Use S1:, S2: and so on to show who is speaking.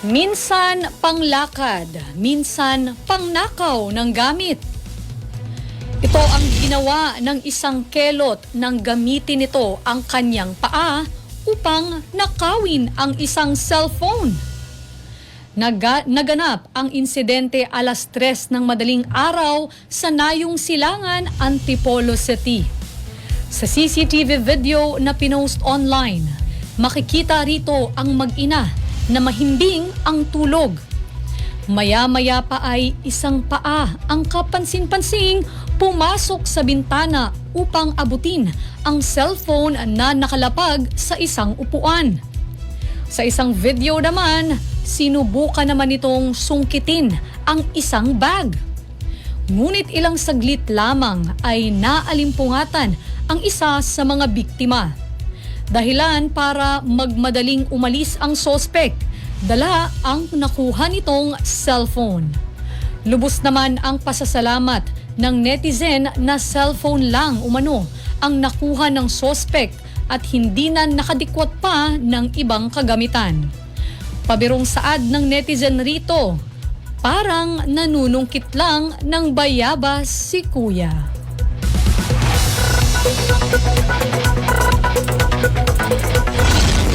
S1: Minsan panglakad, minsan pangnakaw ng gamit. Ito ang ginawa ng isang kelot nang gamitin nito ang kanyang paa upang nakawin ang isang cellphone. Naga- naganap ang insidente alas 3 ng madaling araw sa Nayong Silangan, Antipolo City. Sa CCTV video na pinost online, makikita rito ang mag-ina na mahimbing ang tulog. Maya-maya pa ay isang paa ang kapansin-pansing pumasok sa bintana upang abutin ang cellphone na nakalapag sa isang upuan. Sa isang video naman, sinubukan naman itong sungkitin ang isang bag. Ngunit ilang saglit lamang ay naalimpungatan ang isa sa mga biktima. Dahilan para magmadaling umalis ang sospek, dala ang nakuha nitong cellphone. Lubos naman ang pasasalamat ng netizen na cellphone lang umano ang nakuha ng sospek at hindi na nakadikwat pa ng ibang kagamitan. Pabirong saad ng netizen rito, parang nanunungkit lang ng bayabas si kuya.